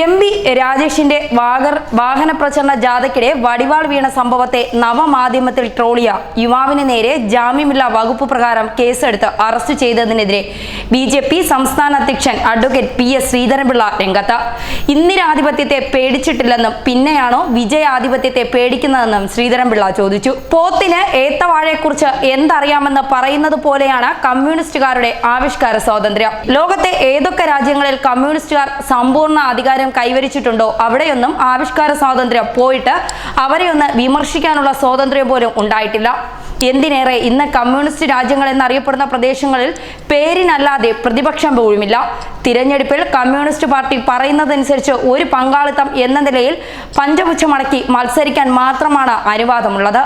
M V രാജേഷിന്റെ വാഗർ വാഹന പ്രചരണ ജാഥയ്ക്കിടെ വടിവാൾ വീണ സംഭവത്തെ നവമാധ്യമത്തിൽ ട്രോളിയ യുവാവിന് നേരെ ജാമ്യമില്ലാ വകുപ്പ് പ്രകാരം കേസെടുത്ത് അറസ്റ്റ് ചെയ്തതിനെതിരെ ബി ജെ പി സംസ്ഥാന അധ്യക്ഷൻ അഡ്വക്കേറ്റ് പി എസ് ശ്രീധരൻപിള്ള രംഗത്ത്. ഇന്ദിരാധിപത്യത്തെ പേടിച്ചിട്ടില്ലെന്നും പിന്നെയാണോ വിജയാധിപത്യത്തെ പേടിക്കുന്നതെന്നും ശ്രീധരൻപിള്ള ചോദിച്ചു. പോത്തിന് ഏത്തവാഴയെക്കുറിച്ച് എന്തറിയാമെന്ന് പറയുന്നത് പോലെയാണ് കമ്മ്യൂണിസ്റ്റുകാരുടെ ആവിഷ്കാര സ്വാതന്ത്ര്യം. ലോകത്തെ ഏതൊക്കെ രാജ്യങ്ങളിൽ കമ്മ്യൂണിസ്റ്റുകാർ സമ്പൂർണ അധികാരം കൈവരിച്ചിട്ടുണ്ടോ? അവിടെയൊന്നും ആവിഷ്കാര സ്വാതന്ത്ര്യം പോയിട്ട് അവരെയൊന്ന് വിമർശിക്കാനുള്ള സ്വാതന്ത്ര്യം പോലും ഉണ്ടായിട്ടില്ല. എന്തിനേറെ ഇന്ന് കമ്മ്യൂണിസ്റ്റ് രാജ്യങ്ങൾ എന്നറിയപ്പെടുന്ന പ്രദേശങ്ങളിൽ പേരിനല്ലാതെ പ്രതിപക്ഷം പോലുമില്ല. തിരഞ്ഞെടുപ്പിൽ കമ്മ്യൂണിസ്റ്റ് പാർട്ടി പറയുന്നതനുസരിച്ച് ഒരു പങ്കാളിത്തം എന്ന നിലയിൽ പഞ്ചപുച്ഛമടക്കി മത്സരിക്കാൻ മാത്രമാണ് അനുവാദമുള്ളത്.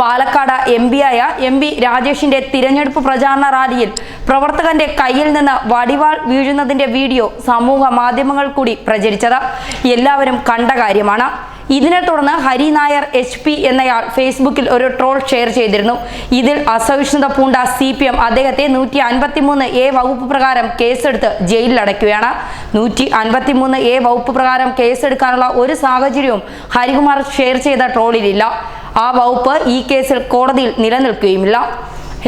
പാലക്കാട് എം പിയായ എം പി രാജേഷിന്റെ തിരഞ്ഞെടുപ്പ് പ്രചാരണ റാലിയിൽ പ്രവർത്തകന്റെ കയ്യിൽ നിന്ന് വടിവാൾ വീഴുന്നതിന്റെ വീഡിയോ സമൂഹ മാധ്യമങ്ങൾ കൂടി പ്രചരിച്ചത്. എല്ലാവരും കണ്ട കാര്യമാണ്. ഇതിനെ തുടർന്ന് ഹരി നായർ എച്ച് പി എന്നയാൾ ഫേസ്ബുക്കിൽ ഒരു ട്രോൾ ഷെയർ ചെയ്തിരുന്നു. ഇതിൽ അസഹിഷ്ണുത പൂണ്ട സി പി എം അദ്ദേഹത്തെ നൂറ്റി അൻപത്തിമൂന്ന് എ വകുപ്പ് പ്രകാരം കേസെടുത്ത് ജയിലിൽ അടയ്ക്കുകയാണ്. നൂറ്റി അൻപത്തിമൂന്ന് എ വകുപ്പ് പ്രകാരം കേസെടുക്കാനുള്ള ഒരു സാഹചര്യവും ഹരികുമാർ ഷെയർ ചെയ്ത ട്രോളിലില്ല. ആ വകുപ്പ് ഈ കേസിൽ കോടതിയിൽ നിലനിൽക്കുകയുമില്ല.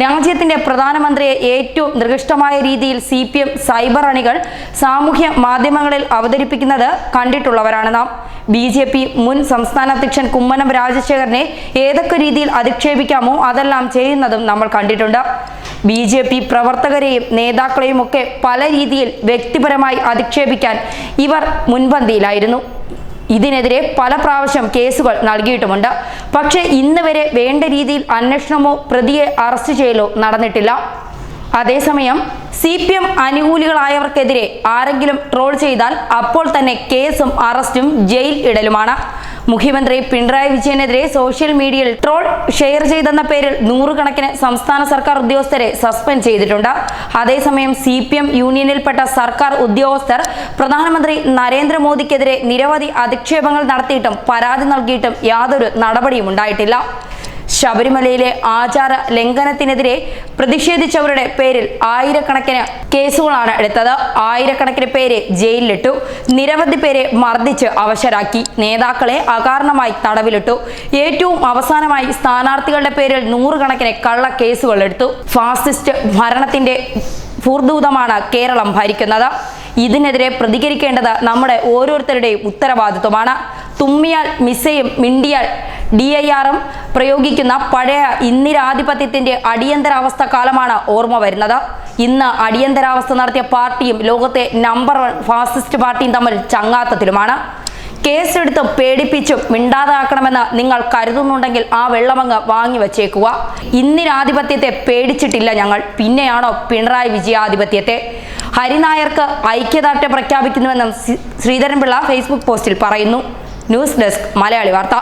രാജ്യത്തിന്റെ പ്രധാനമന്ത്രിയെ ഏറ്റവും നികൃഷ്ടമായ രീതിയിൽ സി പി എം സൈബർ അണികൾ സാമൂഹ്യ മാധ്യമങ്ങളിൽ അവതരിപ്പിക്കുന്നത് കണ്ടിട്ടുള്ളവരാണ് നാം. ബി ജെ പി മുൻ സംസ്ഥാന അധ്യക്ഷൻ കുമ്മനം രാജശേഖരനെ ഏതൊക്കെ രീതിയിൽ അധിക്ഷേപിക്കാമോ അതെല്ലാം ചെയ്യുന്നതും നമ്മൾ കണ്ടിട്ടുണ്ട്. ബി ജെ പി പ്രവർത്തകരെയും നേതാക്കളെയും ഒക്കെ പല രീതിയിൽ വ്യക്തിപരമായി അധിക്ഷേപിക്കാൻ ഇവർ മുൻപന്തിയിലായിരുന്നു. ഇതിനെതിരെ പല പ്രാവശ്യം കേസുകൾ നൽകിയിട്ടുമുണ്ട്. പക്ഷേ ഇന്ന് വരെ വേണ്ട രീതിയിൽ അന്വേഷണമോ പ്രതിയെ അറസ്റ്റ് ചെയ്യലോ നടന്നിട്ടില്ല. അതേസമയം സി പി എം അനുകൂലികളായവർക്കെതിരെ ആരെങ്കിലും ട്രോൾ ചെയ്താൽ അപ്പോൾ തന്നെ കേസും അറസ്റ്റും ജയിൽ ഇടലുമാണ്. മുഖ്യമന്ത്രി പിണറായി വിജയനെതിരെ സോഷ്യൽ മീഡിയയിൽ ട്രോൾ ഷെയർ ചെയ്തെന്ന പേരിൽ നൂറുകണക്കിന് സംസ്ഥാന സർക്കാർ ഉദ്യോഗസ്ഥരെ സസ്പെൻഡ് ചെയ്തിട്ടുണ്ട്. അതേസമയം സി പി എം യൂണിയനിൽപ്പെട്ട സർക്കാർ ഉദ്യോഗസ്ഥർ പ്രധാനമന്ത്രി നരേന്ദ്രമോദിക്കെതിരെ നിരവധി അധിക്ഷേപങ്ങൾ നടത്തിയിട്ടും പരാതി നൽകിയിട്ടും യാതൊരു നടപടിയും ഉണ്ടായിട്ടില്ല. ശബരിമലയിലെ ആചാര ലംഘനത്തിനെതിരെ പ്രതിഷേധിച്ചവരുടെ പേരിൽ ആയിരക്കണക്കിന് കേസുകളാണ് എടുത്തത്. ആയിരക്കണക്കിന് പേരെ ജയിലിലിട്ടു. നിരവധി പേരെ മർദ്ദിച്ച് അവശരാക്കി. നേതാക്കളെ അകാരണമായി തടവിലിട്ടു. ഏറ്റവും അവസാനമായി സ്ഥാനാർത്ഥികളുടെ പേരിൽ നൂറുകണക്കിന് കള്ള കേസുകൾ എടുത്തു. ഫാസിസ്റ്റ് ഭരണത്തിന്റെ ഭൂർദൂതമാണ് കേരളം ഭരിക്കുന്നത്. ഇതിനെതിരെ പ്രതികരിക്കേണ്ടത് നമ്മുടെ ഓരോരുത്തരുടെയും ഉത്തരവാദിത്വമാണ്. തുമ്മിയാൽ മിസയും മിണ്ടിയാൽ ഡി ഐ ആറും പ്രയോഗിക്കുന്ന പഴയ ഇന്ദിരാധിപത്യത്തിന്റെ അടിയന്തരാവസ്ഥ കാലമാണ് ഓർമ്മ വരുന്നത്. ഇന്ന് അടിയന്തരാവസ്ഥ നടത്തിയ പാർട്ടിയും ലോകത്തെ നമ്പർ വൺ ഫാസിസ്റ്റ് പാർട്ടിയും തമ്മിൽ ചങ്ങാത്തത്തിലുമാണ്. കേസെടുത്ത് പേടിപ്പിച്ചും മിണ്ടാതാക്കണമെന്ന് നിങ്ങൾ കരുതുന്നുണ്ടെങ്കിൽ ആ വെള്ളമങ്ങ് വാങ്ങി വച്ചേക്കുക. ഇന്ദിരാധിപത്യത്തെ പേടിച്ചിട്ടില്ല ഞങ്ങൾ. പിന്നെയാണോ പിണറായി വിജയാധിപത്യത്തെ? ഹരിനായർക്ക് ഐക്യദാർഢ്യം പ്രഖ്യാപിക്കുന്നുവെന്നും ശ്രീധരൻപിള്ള ഫേസ്ബുക്ക് പോസ്റ്റിൽ പറയുന്നു. ന്യൂസ് ഡെസ്ക് മലയാളി വാർത്ത.